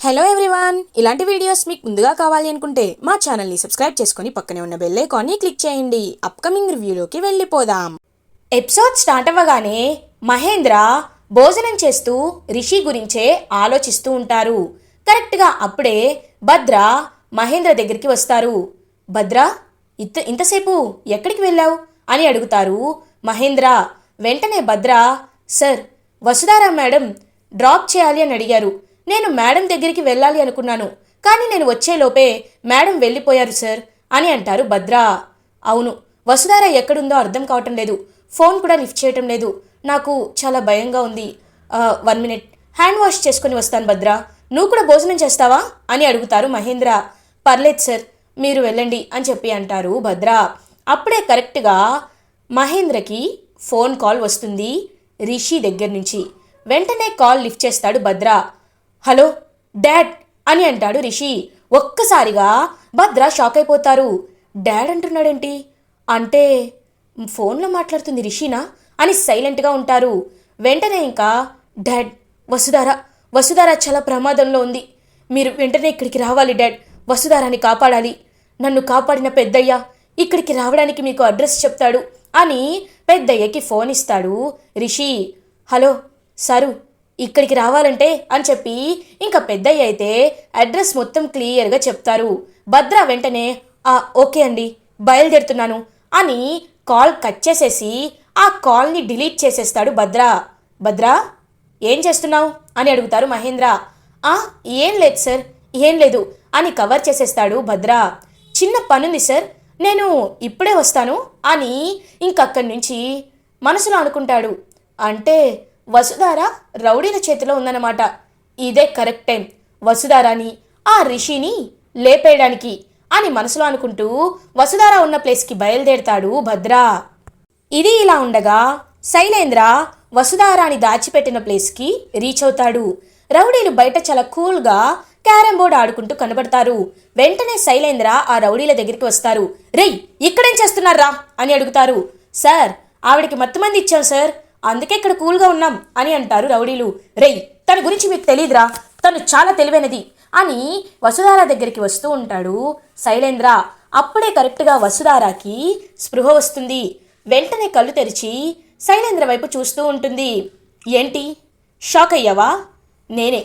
Hello everyone ఇలాంటి videos మీకు ముందుగా కావాలి అనుకుంటే మా ఛానల్ని సబ్స్క్రైబ్ చేసుకుని పక్కనే ఉన్న బెల్ ఐకాన్ని క్లిక్ చేయండి. అప్కమింగ్ రివ్యూలోకి వెళ్ళిపోదాం. ఎపిసోడ్ స్టార్ట్ అవ్వగానే మహేంద్ర భోజనం చేస్తూ రిషి గురించే ఆలోచిస్తూ ఉంటారు. కరెక్ట్గా అప్పుడే భద్ర మహేంద్ర దగ్గరికి వస్తారు. భద్ర ఇంత ఇంతసేపు ఎక్కడికి వెళ్ళావు? అని అడుగుతారు మహేంద్ర. వెంటనే Bhadra sir Vasudhara madam drop చేయాలి అని అడిగారు. నేను మేడం దగ్గరికి వెళ్ళాలి అనుకున్నాను. కానీ నేను వచ్చేలోపే మేడం వెళ్ళిపోయారు సార్ అని అంటారు భద్ర. అవును వసుధార ఎక్కడుందో అర్థం కావటం లేదు. ఫోన్ కూడా లిఫ్ట్ చేయటం లేదు. నాకు చాలా భయంగా ఉంది. One minute. హ్యాండ్ వాష్ చేసుకుని వస్తాను భద్ర. నువ్వు కూడా భోజనం చేస్తావా? అని అడుగుతారు మహేంద్ర. పర్లేదు సార్ మీరు వెళ్ళండి అని చెప్పి అంటారు భద్ర. అప్పుడే కరెక్ట్గా మహేంద్రకి ఫోన్ కాల్ వస్తుంది రిషి దగ్గర నుంచి. వెంటనే కాల్ లిఫ్ట్ చేస్తాడు భద్ర. హలో డాడ్ అని అంటాడు రిషి. ఒక్కసారిగా భద్ర షాక్ అయిపోతారు. డాడ్ అంటున్నాడేంటి? అంటే ఫోన్లో మాట్లాడుతుంది రిషినా అని సైలెంట్గా ఉంటారు. వెంటనే ఇంకా డాడ్ వసుధార వసుధార చాలా ప్రమాదంలో ఉంది. మీరు వెంటనే ఇక్కడికి రావాలి డాడ్ వసుధారాని కాపాడాలి. నన్ను కాపాడిన పెద్దయ్య ఇక్కడికి రావడానికి మీకు అడ్రస్ చెప్తాడు అని పెద్దయ్యకి ఫోన్ ఇస్తాడు రిషి. హలో సారు ఇక్కడికి రావాలంటే అని చెప్పి ఇంకా పెద్దయ్య అయితే అడ్రస్ మొత్తం క్లియర్గా చెప్తారు. భద్ర వెంటనే "ఆ, ఓకే అండి బయలుదేరుతున్నాను అని కాల్ కట్ చేసేసి ఆ కాల్ని డిలీట్ చేసేస్తాడు భద్ర. భద్ర ఏం చేస్తున్నావు? అని అడుగుతారు మహేంద్ర. ఆ ఏం లేదు సార్ ఏం లేదు అని కవర్ చేసేస్తాడు భద్ర. చిన్న పనుంది సార్ నేను ఇప్పుడే వస్తాను అని ఇంకక్కడి నుంచి మనసులో అనుకుంటాడు. అంటే వసుధార రౌడీల చేతిలో ఉందన్నమాట. ఇదే కరెక్ట్ టైం. వసుధారాని ఆ రిషిని లేపేయడానికి అని మనసులో అనుకుంటూ వసుధార ఉన్న ప్లేస్కి బయలుదేరతాడు భద్ర. ఇది ఇలా ఉండగా శైలేంద్ర వసుధారాని దాచిపెట్టిన ప్లేస్కి రీచ్ అవుతాడు. రౌడీలు బయట చాలా కూల్గా క్యారమ్ బోర్డ్ ఆడుకుంటూ కనబడతారు. వెంటనే శైలేంద్ర ఆ రౌడీల దగ్గరికి వస్తారు. రేయ్ ఇక్కడేం చేస్తున్నారా? అని అడుగుతారు. సార్ ఆవిడకి మత్తుమంది ఇచ్చాం సార్. అందుకే ఇక్కడ కూల్గా ఉన్నాం అని అంటారు రౌడీలు. రేయ్ తన గురించి మీకు తెలియదురా తను చాలా తెలివైనది. అని వసుధార దగ్గరికి వస్తూ ఉంటాడు. శైలేంద్ర అప్పుడే కరెక్ట్గా వసుధారాకి స్పృహ వస్తుంది. వెంటనే కళ్ళు తెరిచి శైలేంద్ర వైపు చూస్తూ ఉంటుంది. ఏంటి? షాక్ అయ్యావా? నేనే.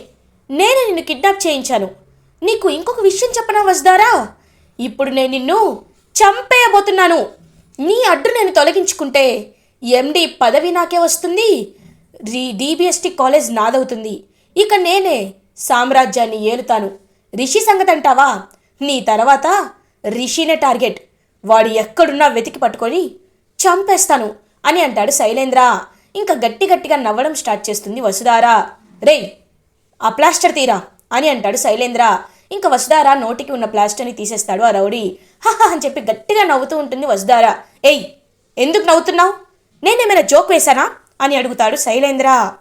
నేనే నిన్ను కిడ్నాప్ చేయించాను. నీకు ఇంకొక విషయం చెప్పనా వసుధారా? ఇప్పుడు నేను నిన్ను చంపేయబోతున్నాను. నీ అడ్డు నేను తొలగించుకుంటే ఎండి పదవి నాకే వస్తుంది. రీ డిబిఎస్టి కాలేజ్ నాదవుతుంది. ఇక నేనే సామ్రాజ్యాన్ని ఏలుతాను. రిషి సంగతి అంటావా? నీ తర్వాత రిషినే టార్గెట్. వాడు ఎక్కడున్నా వెతికి పట్టుకొని చంపేస్తాను అని అంటాడు శైలేంద్ర. ఇంకా గట్టి గట్టిగా నవ్వడం స్టార్ట్ చేస్తుంది వసుధారా. రేయ్ ఆ ప్లాస్టర్ తీరా అని అంటాడు శైలేంద్ర. ఇంకా వసుధారా నోటికి ఉన్న ప్లాస్టర్ని తీసేస్తాడు ఆ రౌడీ. హహ అని చెప్పి గట్టిగా నవ్వుతూ ఉంటుంది వసుధారా. ఏయ్ ఎందుకు నవ్వుతున్నావు? నేనేమైనా జోక్ వేశానా? అని అడుగుతాడు శైలేంద్ర.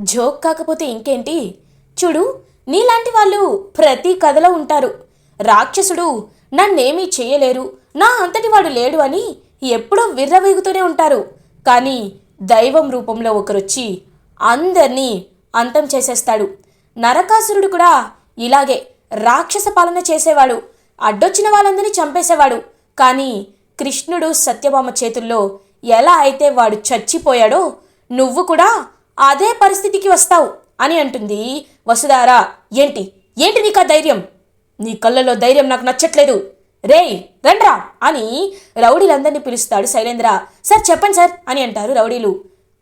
జోక్ కాకపోతే ఇంకేంటి? చూడు నీలాంటి వాళ్ళు ప్రతి కథలో ఉంటారు. రాక్షసుడు నన్నేమీ చేయలేరు. నా అంతటి వాడు లేడు అని ఎప్పుడూ విర్రవీగుతూనే ఉంటారు. కానీ దైవం రూపంలో ఒకరొచ్చి అందరినీ అంతం చేసేస్తాడు. నరకాసురుడు కూడా ఇలాగే రాక్షస పాలన చేసేవాడు. అడ్డొచ్చిన వాళ్ళందరినీ చంపేసేవాడు. కానీ కృష్ణుడు సత్యభామ చేతుల్లో ఎలా అయితే వాడు చచ్చిపోయాడో నువ్వు కూడా అదే పరిస్థితికి వస్తావు అని అంటుంది వసుధార. ఏంటి? ఏంటి నీకా ధైర్యం? నీ కళ్ళలో ధైర్యం నాకు నచ్చట్లేదు. రేయ్ రండ్రా అని రౌడీలందరినీ పిలుస్తాడు శైలేంద్ర. సార్ చెప్పండి సార్ అని అంటారు రౌడీలు.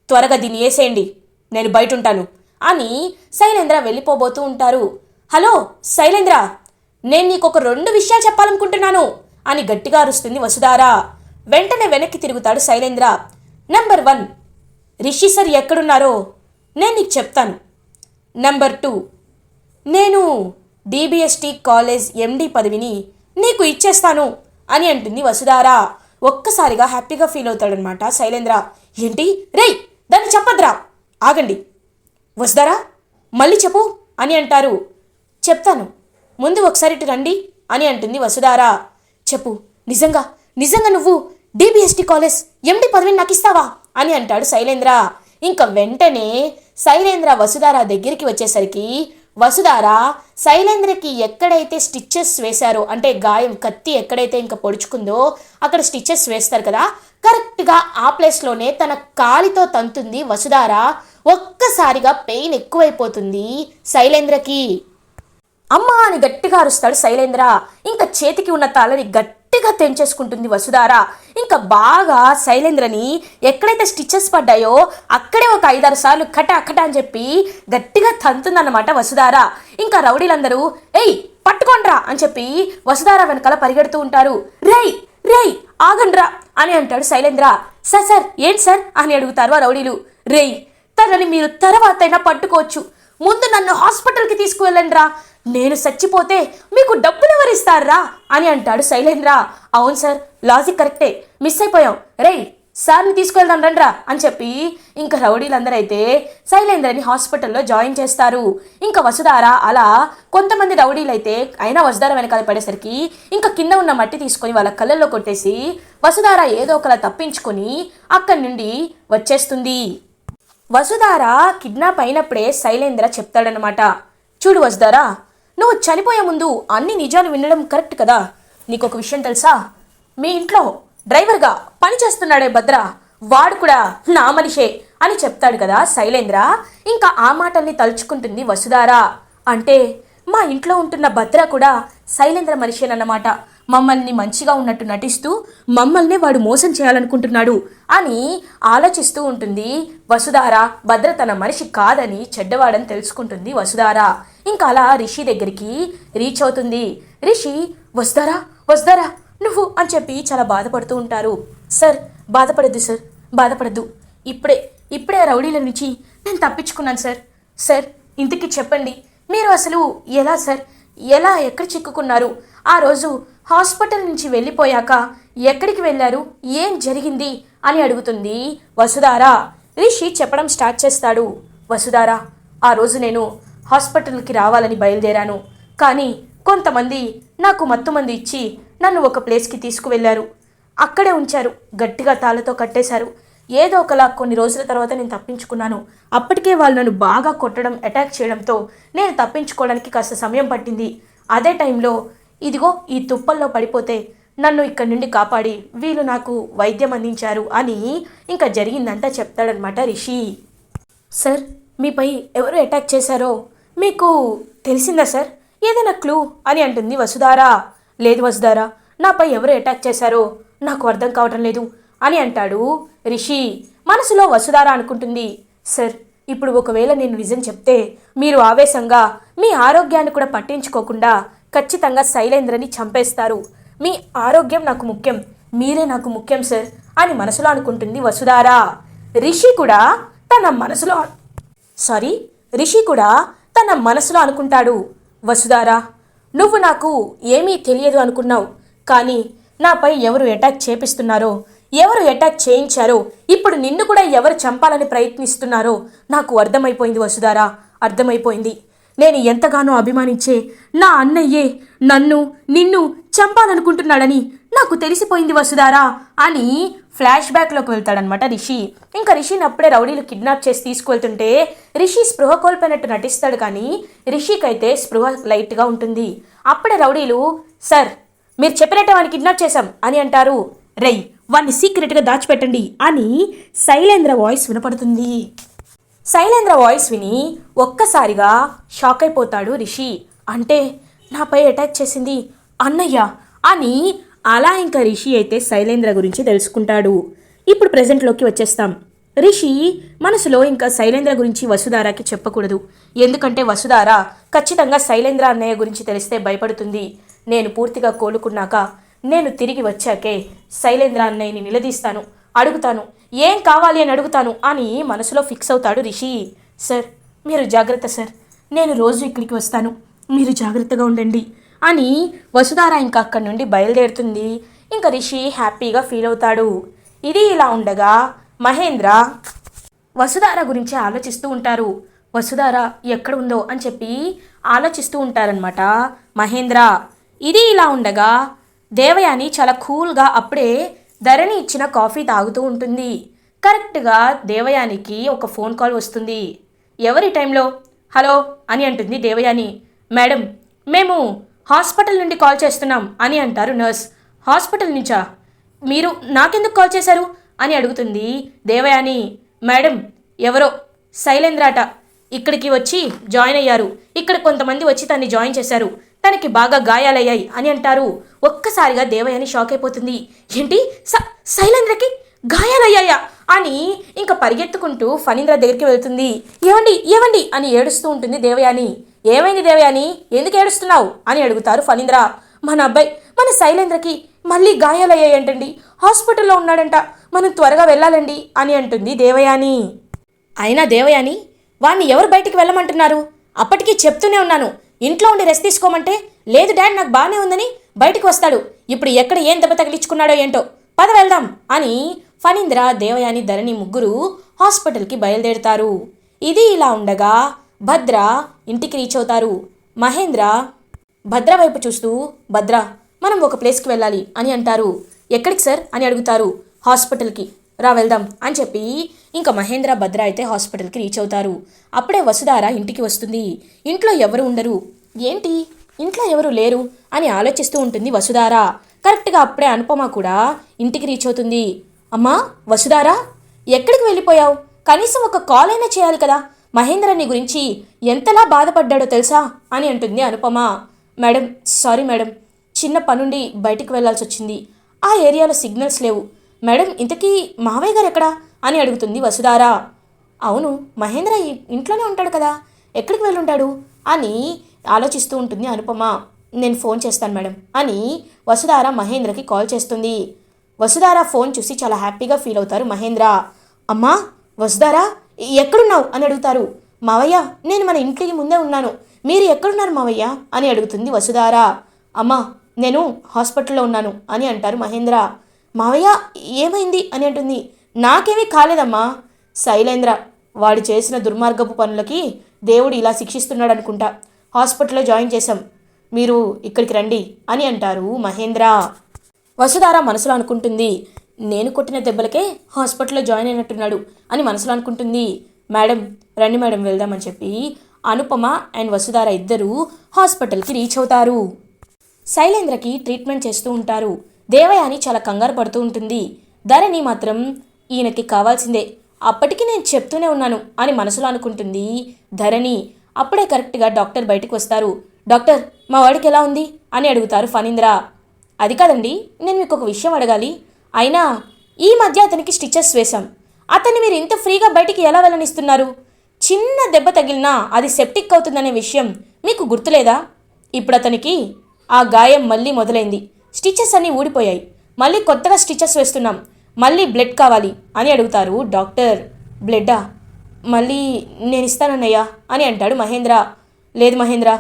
త్వరగా దీన్ని వేసేయండి నేను బయట ఉంటాను అని శైలేంద్ర వెళ్ళిపోబోతూ ఉంటారు. హలో శైలేంద్ర నేను నీకు ఒక రెండు విషయాలు చెప్పాలనుకుంటున్నాను అని గట్టిగా అరుస్తుంది వసుధారా. వెంటనే వెనక్కి తిరుగుతాడు Shailendra. Number one. Rishi sir ఎక్కడున్నారో నేను నీకు చెప్తాను. Number two. నేను డిబిఎస్టి కాలేజ్ ఎండి పదవిని నీకు ఇచ్చేస్తాను అని అంటుంది వసుధారా. ఒక్కసారిగా హ్యాపీగా ఫీల్ అవుతాడనమాట శైలేంద్ర. ఏంటి? రేయ్ దాన్ని చెప్పద్రా ఆగండి. వసుధారా మళ్ళీ చెప్పు అని అంటారు. చెప్తాను. ముందు ఒకసారి ఇటు రండి అని అంటుంది వసుధారా. చెప్పు. నిజంగా నిజంగా నువ్వు డిబిఎస్టి కాలేజ్ ఎండి పదవిని నాకు ఇస్తావా? అని అంటాడు శైలేంద్ర. ఇంకా వెంటనే శైలేంద్ర వసుధార దగ్గరికి వచ్చేసరికి వసుధార శైలేంద్రకి ఎక్కడైతే స్టిచ్చెస్ వేశారో అంటే గాయం కత్తి ఎక్కడైతే ఇంకా పొడుచుకుందో అక్కడ స్టిచ్చెస్ వేస్తారు కదా కరెక్ట్గా ఆ ప్లేస్లోనే తన కాలితో తంతుంది వసుధార. ఒక్కసారిగా పెయిన్ ఎక్కువైపోతుంది శైలేంద్రకి. అమ్మ అని గట్టిగా అరుస్తాడు శైలేంద్ర. ఇంకా చేతికి ఉన్న తాళని గట్టిగా తెంచేసుకుంటుంది వసుధార. ఇంకా బాగా శైలేంద్రని ఎక్కడైతే స్టిచ్చెస్ పడ్డాయో అక్కడే ఒక ఐదారు సార్లు కట అక్కట అని చెప్పి గట్టిగా తంతుందన్నమాట వసుధార. ఇంకా రౌడీలందరూ ఏయ్ పట్టుకోండ్రా అని చెప్పి వసుధార వెనకాల పరిగెడుతూ ఉంటారు. రేయ్ రేయ్ ఆగండ్రా అని అంటాడు శైలేంద్ర. సార్ సార్ ఏంటి సార్? అని అడుగుతారు ఆ రౌడీలు. రేయ్ తనని మీరు తర్వాతైనా పట్టుకోవచ్చు. ముందు నన్ను హాస్పిటల్కి తీసుకువెళ్ళండి రా నేను చచ్చిపోతే మీకు డబ్బులు ఎవరిస్తారా? అని అంటాడు శైలేంద్ర. అవును సార్ లాజిక్ కరెక్టే. మిస్ అయిపోయాం. రేయ్ సార్ని తీసుకెళ్దాం రండ్రా అని చెప్పి ఇంకా రౌడీలందరూ అయితే శైలేంద్రని హాస్పిటల్లో జాయిన్ చేస్తారు. ఇంకా వసుధార అలా కొంతమంది రౌడీలు అయితే అయినా వసుధార వెనకాల పడేసరికి ఇంకా కింద ఉన్న మట్టి తీసుకొని వాళ్ళ కళ్ళల్లో కొట్టేసి వసుధార ఏదో ఒకలా తప్పించుకొని అక్కడి నుండి వచ్చేస్తుంది. వసుధార కిడ్నాప్ అయినప్పుడే శైలేంద్ర చెప్తాడనమాట చూడు వసుధారా నువ్వు చనిపోయే ముందు అన్ని నిజాలు వినడం కరెక్ట్ కదా? నీకు ఒక విషయం తెలుసా? మీ ఇంట్లో డ్రైవర్గా పని చేస్తున్నాడే భద్ర. వాడు కూడా నా మనిషే అని చెప్తాడు కదా శైలేంద్ర. ఇంకా ఆ మాటల్ని తలుచుకుంటుంది వసుధారా. అంటే మా ఇంట్లో ఉంటున్న భద్ర కూడా శైలేంద్ర మనిషేనన్నమాట. మమ్మల్ని మంచిగా ఉన్నట్టు నటిస్తూ మమ్మల్ని వాడు మోసం చేయాలనుకుంటున్నాడు అని ఆలోచిస్తూ ఉంటుంది వసుధార. భద్ర తన మనిషి కాదని చెడ్డవాడని తెలుసుకుంటుంది వసుధార. ఇంకా అలా రిషి దగ్గరికి రీచ్ అవుతుంది. రిషి వసుధారా వసుధారా నువ్వు అని చెప్పి చాలా బాధపడుతూ ఉంటారు. సార్ బాధపడద్దు సార్ బాధపడద్దు. ఇప్పుడే ఇప్పుడే ఆ రౌడీల నుంచి నేను తప్పించుకున్నాను సార్. సార్ ఇంతకీ చెప్పండి మీరు అసలు ఎలా సార్? ఎలా ఎక్కడ చిక్కుకున్నారు? ఆ రోజు హాస్పిటల్ నుంచి వెళ్ళిపోయాక ఎక్కడికి వెళ్ళారు? ఏం జరిగింది? అని అడుగుతుంది వసుధారా. రిషి చెప్పడం స్టార్ట్ చేస్తాడు. వసుధారా ఆ రోజు నేను హాస్పిటల్కి రావాలని బయలుదేరాను. కానీ కొంతమంది నాకు మత్తుమంది ఇచ్చి నన్ను ఒక ప్లేస్కి తీసుకువెళ్ళారు. అక్కడే ఉంచారు. గట్టిగా తాళ్ళతో కట్టేశారు. ఏదో ఒకలా కొన్ని రోజుల తర్వాత నేను తప్పించుకున్నాను. అప్పటికే వాళ్ళు నన్ను బాగా కొట్టడం అటాక్ చేయడంతో నేను తప్పించుకోవడానికి కాస్త సమయం పట్టింది. అదే టైంలో ఇదిగో ఈ తుప్పల్లో పడిపోతే నన్ను ఇక్కడి నుండి కాపాడి వీళ్ళు నాకు వైద్యం అందించారు అని ఇంకా జరిగిందంతా చెప్తాడనమాట రిషి. సార్ మీపై ఎవరు అటాక్ చేశారో మీకు తెలిసిందా సార్? ఏదైనా క్లూ అని అంటుంది వసుధారా. లేదు వసుధారా నాపై ఎవరు అటాక్ చేశారో నాకు అర్థం కావటం లేదు అని అంటాడు రిషి. మనసులో వసుధార అనుకుంటుంది సార్ ఇప్పుడు ఒకవేళ నేను నిజం చెప్తే మీరు ఆవేశంగా మీ ఆరోగ్యాన్ని కూడా పట్టించుకోకుండా ఖచ్చితంగా శైలేంద్రని చంపేస్తారు. మీ ఆరోగ్యం నాకు ముఖ్యం. మీరే నాకు ముఖ్యం సార్ అని మనసులో అనుకుంటుంది వసుధారా. రిషి కూడా తన మనసులో సారీ రిషి కూడా తన మనసులో అనుకుంటాడు. వసుధారా నువ్వు నాకు ఏమీ తెలియదు అనుకున్నావు కానీ నాపై ఎవరు అటాక్ చేపిస్తున్నారో ఎవరు అటాక్ చేయించారో ఇప్పుడు నిన్ను కూడా ఎవరు చంపాలని ప్రయత్నిస్తున్నారో నాకు అర్థమైపోయింది వసుధారా అర్థమైపోయింది. నేను ఎంతగానో అభిమానించే నా అన్నయ్యే నన్ను నిన్ను చంపాలనుకుంటున్నాడని నాకు తెలిసిపోయింది వసుధారా అని ఫ్లాష్ బ్యాక్లోకి వెళ్తాడనమాట రిషి. ఇంకా రిషిని అప్పుడే రౌడీలు కిడ్నాప్ చేసి తీసుకువెళ్తుంటే రిషి స్పృహ కోల్పోయినట్టు నటిస్తాడు కానీ రిషికైతే స్పృహ లైట్గా ఉంటుంది. అప్పుడే రౌడీలు సార్ మీరు చెప్పినట్టే వాడిని కిడ్నాప్ చేశాం అని అంటారు. రై వాడిని సీక్రెట్గా దాచిపెట్టండి అని శైలేంద్ర వాయిస్ వినపడుతుంది. శైలేంద్ర వాయిస్ విని ఒక్కసారిగా షాక్ అయిపోతాడు రిషి. అంటే నాపై అటాక్ చేసింది అన్నయ్య అని అలా ఇంకా రిషి అయితే శైలేంద్ర గురించి తెలుసుకుంటాడు. ఇప్పుడు ప్రజెంట్లోకి వచ్చేస్తాం. రిషి మనసులో ఇంకా శైలేంద్ర గురించి వసుధారాకి చెప్పకూడదు. ఎందుకంటే వసుధార ఖచ్చితంగా శైలేంద్ర అన్నయ్య గురించి తెలిస్తే భయపడుతుంది. నేను పూర్తిగా కోలుకున్నాక నేను తిరిగి వచ్చాకే శైలేంద్ర అన్నయ్యని నిలదీస్తాను అడుగుతాను. ఏం కావాలి అని అడుగుతాను అని మనసులో ఫిక్స్ అవుతాడు రిషి. సార్ మీరు జాగ్రత్త సార్. నేను రోజు ఇక్కడికి వస్తాను. మీరు జాగ్రత్తగా ఉండండి అని వసుధార ఇంకా అక్కడి నుండి బయలుదేరుతుంది. ఇంకా రిషి హ్యాపీగా ఫీల్ అవుతాడు. ఇది ఇలా ఉండగా మహేంద్ర వసుధార గురించి ఆలోచిస్తూ ఉంటారు. వసుధార ఎక్కడ ఉందో అని చెప్పి ఆలోచిస్తూ ఉంటారనమాట మహేంద్ర. ఇది ఇలా ఉండగా దేవయాని చాలా కూల్గా అప్పుడే ధరణి ఇచ్చిన కాఫీ తాగుతూ ఉంటుంది. కరెక్ట్గా దేవయానికి ఒక ఫోన్ కాల్ వస్తుంది. ఎవరి టైంలో? హలో అని అంటుంది దేవయాని. మేడం మేము హాస్పిటల్ నుండి కాల్ చేస్తున్నాం అని అంటారు నర్స్. హాస్పిటల్ నుంచా? మీరు నాకెందుకు కాల్ చేశారు? అని అడుగుతుంది దేవయాని. మేడం ఎవరో? శైలేంద్రాట. ఇక్కడికి వచ్చి జాయిన్ అయ్యారు. ఇక్కడ కొంతమంది వచ్చి తన్ని జాయిన్ చేశారు. తనకి బాగా గాయాలయ్యాయి అని అంటారు. ఒక్కసారిగా దేవయ్యని షాక్ అయిపోతుంది. ఏంటి? స- శైలేంద్రకి గాయాలయ్యాయా? అని ఇంకా పరిగెత్తుకుంటూ ఫణీంద్ర దగ్గరికి వెళ్తుంది. ఏవండి? ఏవండి? అని ఏడుస్తూ ఉంటుంది దేవయాని. ఏమైంది దేవయాని? ఎందుకు ఏడుస్తున్నావు? అని అడుగుతారు ఫణీంద్ర. మన అబ్బాయి మన శైలేంద్రకి మళ్ళీ గాయాలయ్యాయంటండి. హాస్పిటల్లో ఉన్నాడంట. మనం త్వరగా వెళ్ళాలండి అని అంటుంది దేవయాని. అయినా దేవయాని వాణ్ణి ఎవరు బయటికి వెళ్ళమంటున్నారు? అప్పటికీ చెప్తూనే ఉన్నాను. ఇంట్లో ఉండి రెస్ట్ తీసుకోమంటే లేదు డాడ్ నాకు బాగానే ఉందని బయటికి వస్తాడు. ఇప్పుడు ఎక్కడ ఏం దెబ్బ తగిలించుకున్నాడో ఏంటో పద వెళ్దాం అని ఫణీంద్ర దేవయాని ధరణి ముగ్గురు హాస్పిటల్కి బయలుదేరుతారు. ఇది ఇలా ఉండగా భద్ర ఇంటికి రీచ్ అవుతారు. మహేంద్ర భద్ర వైపు చూస్తూ భద్ర మనం ఒక ప్లేస్కి వెళ్ళాలి అని అంటారు. ఎక్కడికి సార్? అని అడుగుతారు హాస్పిటల్కి. రా వెళ్దాం అని చెప్పి ఇంకా మహేంద్ర భద్ర అయితే హాస్పిటల్కి రీచ్ అవుతారు. అప్పుడే వసుధార ఇంటికి వస్తుంది. ఇంట్లో ఎవరు ఉండరు. ఏంటి? ఇంట్లో ఎవరు లేరు? అని ఆలోచిస్తూ ఉంటుంది వసుధార. కరెక్ట్గా అప్పుడే అనుపమ కూడా ఇంటికి రీచ్ అవుతుంది. అమ్మా వసుధార ఎక్కడికి వెళ్ళిపోయావు? కనీసం ఒక కాల్ అయినా చేయాలి కదా. మహేంద్ర నీ గురించి ఎంతలా బాధపడ్డాడో తెలుసా? అని అంటుంది అనుపమ. Madam sorry madam. చిన్న పనుండి బయటికి వెళ్ళాల్సి వచ్చింది ఆ ఏరియాలో సిగ్నల్స్ లేవు. మేడం ఇంతకీ మావయ్య గారు ఎక్కడా? అని అడుగుతుంది వసుధారా. అవును మహేంద్ర ఇంట్లోనే ఉంటాడు కదా ఎక్కడికి వెళ్ళుంటాడు? అని ఆలోచిస్తూ ఉంటుంది అనుపమ. నేను ఫోన్ చేస్తాను మేడం అని వసుధార మహేంద్రకి కాల్ చేస్తుంది. వసుధార ఫోన్ చూసి చాలా హ్యాపీగా ఫీల్ అవుతారు మహేంద్ర. అమ్మా వసుధారా ఎక్కడున్నావు? అని అడుగుతారు. మావయ్య నేను మన ఇంటికి ముందే ఉన్నాను. మీరు ఎక్కడున్నారు మావయ్య? అని అడుగుతుంది వసుధార. అమ్మా నేను హాస్పిటల్లో ఉన్నాను అని అంటారు మహేంద్ర. మావయ్య ఏమైంది? అని అంటుంది. నాకేమీ కాలేదమ్మా. శైలేంద్ర వాడు చేసిన దుర్మార్గపు పనులకి దేవుడు ఇలా శిక్షిస్తున్నాడు అనుకుంటా హాస్పిటల్లో జాయిన్ చేశాం. మీరు ఇక్కడికి రండి అని అంటారు మహేంద్ర. వసుధార మనసులో అనుకుంటుంది నేను కొట్టిన దెబ్బలకే హాస్పిటల్లో జాయిన్ అయినట్టున్నాడు అని మనసులో అనుకుంటుంది. మేడం రండి మేడం వెళ్దామని చెప్పి అనుపమ అండ్ వసుధార ఇద్దరూ హాస్పిటల్కి రీచ్ అవుతారు. శైలేంద్రకి ట్రీట్మెంట్ చేస్తూ ఉంటారు. దేవయాని చాలా కంగారు పడుతూ ఉంటుంది. ధరణి మాత్రం ఈయనకి కావాల్సిందే. అప్పటికి నేను చెప్తూనే ఉన్నాను అని మనసులో అనుకుంటుంది ధరణి. అప్పుడే కరెక్ట్గా డాక్టర్ బయటకు వస్తారు. డాక్టర్ మా వాడికి ఎలా ఉంది? అని అడుగుతారు ఫణీంద్ర. అది కాదండి నేను మీకు ఒక విషయం అడగాలి. అయినా ఈ మధ్య అతనికి స్టిచెస్ వేశాం. అతన్ని మీరు ఇంత ఫ్రీగా బయటికి ఎలా వెళ్ళనిస్తున్నారు? చిన్న దెబ్బ తగిలినా అది సెప్టిక్ అవుతుందనే విషయం మీకు గుర్తులేదా? ఇప్పుడు అతనికి ఆ గాయం మళ్ళీ మొదలైంది. స్టిచెస్ అన్నీ ఊడిపోయాయి. మళ్ళీ కొత్తగా స్టిచెస్ వేస్తున్నాం. మళ్ళీ బ్లడ్ కావాలి అని అడుగుతారు డాక్టర్. బ్లడ్డా? మళ్ళీ నేను ఇస్తానన్నయ్యా అని అంటాడు మహేంద్ర. లేదు మహేంద్ర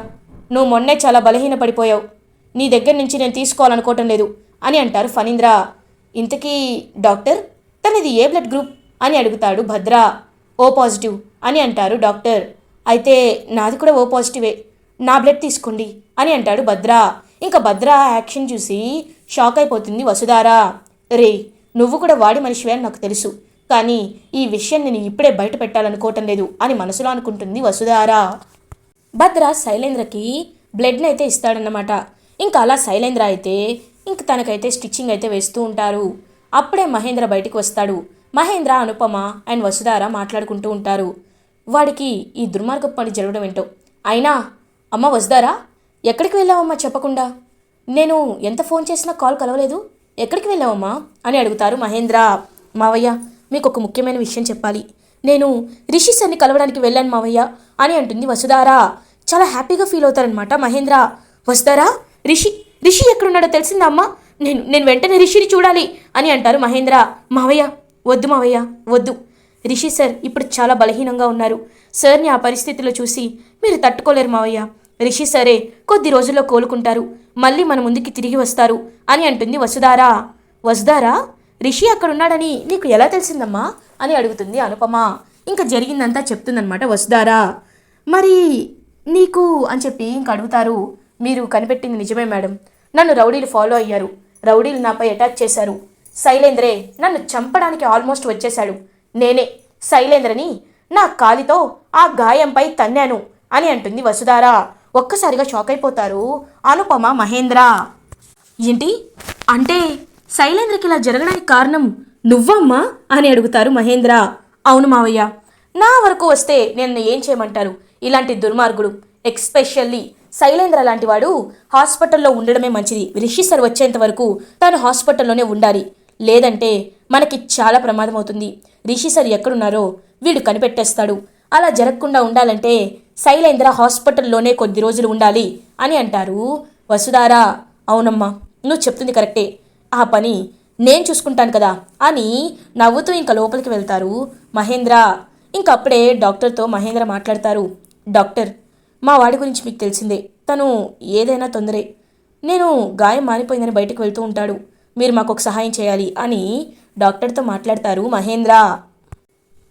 నువ్వు మొన్నే చాలా బలహీన పడిపోయావు. నీ దగ్గర నుంచి నేను తీసుకోవాలనుకోవటం లేదు అని అంటారు ఫణీంద్ర. ఇంతకీ డాక్టర్ తనది ఏ బ్లడ్ గ్రూప్ అని అడుగుతాడు భద్ర. ఓ పాజిటివ్ అని అంటారు డాక్టర్. అయితే నాది కూడా ఓ పాజిటివే. నా బ్లడ్ తీసుకోండి అని అంటాడు భద్ర. ఇంకా భద్ర యాక్షన్ చూసి షాక్ అయిపోతుంది వసుధారా రే నువ్వు కూడా వాడి మనిషివే అని నాకు తెలుసు. కానీ ఈ విషయం నేను ఇప్పుడే బయట పెట్టాలనుకోవటం లేదు అని మనసులో అనుకుంటుంది వసుధారా. భద్ర శైలేంద్రకి బ్లడ్ని అయితే ఇస్తాడన్నమాట. ఇంకా అలా శైలేంద్ర అయితే ఇంక తనకైతే స్టిచ్చింగ్ అయితే వేస్తూ ఉంటారు. అప్పుడే మహేంద్ర బయటికి వస్తాడు. మహేంద్ర అనుపమ అండ్ వసుధార మాట్లాడుకుంటూ ఉంటారు. వాడికి ఈ దుర్మార్గపు పని జరగడం ఏంటో. అయినా అమ్మ వసుధారా ఎక్కడికి వెళ్ళావమ్మా చెప్పకుండా? నేను ఎంత ఫోన్ చేసినా కాల్ కలవలేదు. ఎక్కడికి వెళ్ళావమ్మా? అని అడుగుతారు మహేంద్ర. మావయ్య మీకు ఒక ముఖ్యమైన విషయం చెప్పాలి. నేను రిషి సార్ని కలవడానికి వెళ్ళాను మావయ్య అని అంటుంది వసుధారా. చాలా హ్యాపీగా ఫీల్ అవుతారనమాట మహేంద్ర. వసుధారా రిషి రిషి ఎక్కడున్నాడో తెలిసిందా అమ్మా? నేను నేను వెంటనే రిషిని చూడాలి అని అంటారు మహేంద్ర. మావయ్య వద్దు మావయ్య వద్దు. రిషి సార్ ఇప్పుడు చాలా బలహీనంగా ఉన్నారు. సార్ని ఆ పరిస్థితిలో చూసి మీరు తట్టుకోలేరు మావయ్య. రిషి సరే కొద్ది రోజుల్లో కోలుకుంటారు. మళ్ళీ మన ముందుకి తిరిగి వస్తారు అని అంటుంది వసుధారా. వసుధారా రిషి అక్కడున్నాడని నీకు ఎలా తెలిసిందమ్మా? అని అడుగుతుంది అనుపమ. ఇంకా జరిగిందంతా చెప్తుందనమాట వసుధారా. మరి నీకు అని చెప్పి ఇంక అడుగుతారు. మీరు కనిపెట్టింది నిజమే మేడం. నన్ను రౌడీలు ఫాలో అయ్యారు. రౌడీలు నాపై అటాక్ చేశారు. శైలేంద్రే నన్ను చంపడానికి ఆల్మోస్ట్ వచ్చేశాడు. నేనే శైలేంద్రని నా కాలితో ఆ గాయంపై తన్నాను అని అంటుంది వసుధారా. ఒక్కసారిగా షాక్ అయిపోతారు. అనుపమ మహేంద్ర? ఏంటి? అంటే శైలేంద్రకి ఇలా జరగడానికి కారణం నువ్వమ్మా? అని అడుగుతారు మహేంద్ర. అవును మావయ్య. నా వరకు వస్తే నేను ఏం చేయమంటారు? ఇలాంటి దుర్మార్గుడు ఎక్స్పెషల్లీ శైలేంద్ర లాంటి వాడు హాస్పిటల్లో ఉండడమే మంచిది. రిషి సార్ వచ్చేంత వరకు తను హాస్పిటల్లోనే ఉండాలి. లేదంటే మనకి చాలా ప్రమాదం అవుతుంది. రిషి సార్ ఎక్కడున్నారో వీడు కనిపెట్టేస్తాడు. అలా జరగకుండా ఉండాలంటే శైలేంద్ర హాస్పిటల్లోనే కొద్ది రోజులు ఉండాలి అని అంటారు. వసుధారా అవునమ్మా నువ్వు చెప్తుంది కరెక్టే. ఆ పని నేను చూసుకుంటాను కదా అని నవ్వుతూ ఇంకా లోపలికి వెళ్తారు. మహేంద్ర ఇంకప్పుడే డాక్టర్తో మహేంద్ర మాట్లాడతారు. డాక్టర్ మా వాడి గురించి మీకు తెలిసిందే. తను ఏదైనా తొందరే. నేను గాయం మారిపోయిందని బయటకు వెళ్తూ ఉంటాడు. మీరు మాకు ఒక సహాయం చేయాలి అని డాక్టర్తో మాట్లాడతారు మహేంద్ర.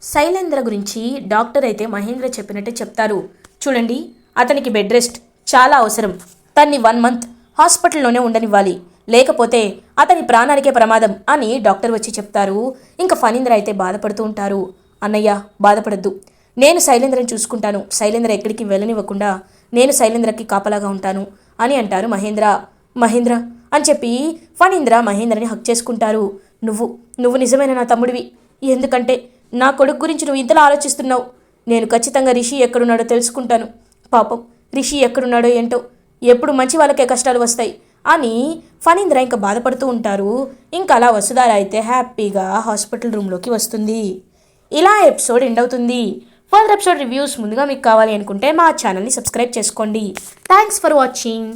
శైలేంద్ర గురించి డాక్టర్ అయితే మహేంద్ర చెప్పినట్టే చెప్తారు. చూడండి అతనికి బెడ్ రెస్ట్ చాలా అవసరం. తన్ని వన్ మంత్ హాస్పిటల్లోనే ఉండనివ్వాలి. లేకపోతే అతని ప్రాణానికే ప్రమాదం అని డాక్టర్ వచ్చి చెప్తారు. ఇంకా ఫణీంద్ర అయితే బాధపడుతూ ఉంటారు. అన్నయ్య బాధపడద్దు. నేను శైలేంద్రని చూసుకుంటాను. శైలేంద్ర ఎక్కడికి వెళ్ళనివ్వకుండా నేను శైలేంద్రకి కాపలాగా ఉంటాను అని అంటారు మహేంద్ర. మహేంద్ర అని చెప్పి ఫణీంద్ర మహేంద్రని హక్ చేసుకుంటారు. నువ్వు నువ్వు నిజమైన నా తమ్ముడివి. ఎందుకంటే నా కొడుకు గురించి నువ్వు ఇంతలా ఆలోచిస్తున్నావు? నేను ఖచ్చితంగా రిషి ఎక్కడున్నాడో తెలుసుకుంటాను. పాపం రిషి ఎక్కడున్నాడో ఏంటో? ఎప్పుడు మంచి వాళ్ళకే కష్టాలు వస్తాయి. అని ఫణీంద్ర ఇంకా బాధపడుతూ ఉంటారు. ఇంకా అలా వసుధార అయితే హ్యాపీగా హాస్పిటల్ రూమ్లోకి వస్తుంది. ఇలా ఎపిసోడ్ ఎండ్ అవుతుంది. ఫర్దర్ ఎపిసోడ్ రివ్యూస్ ముందుగా మీకు కావాలి అనుకుంటే మా ఛానల్ని సబ్స్క్రైబ్ చేసుకోండి. Thanks for watching.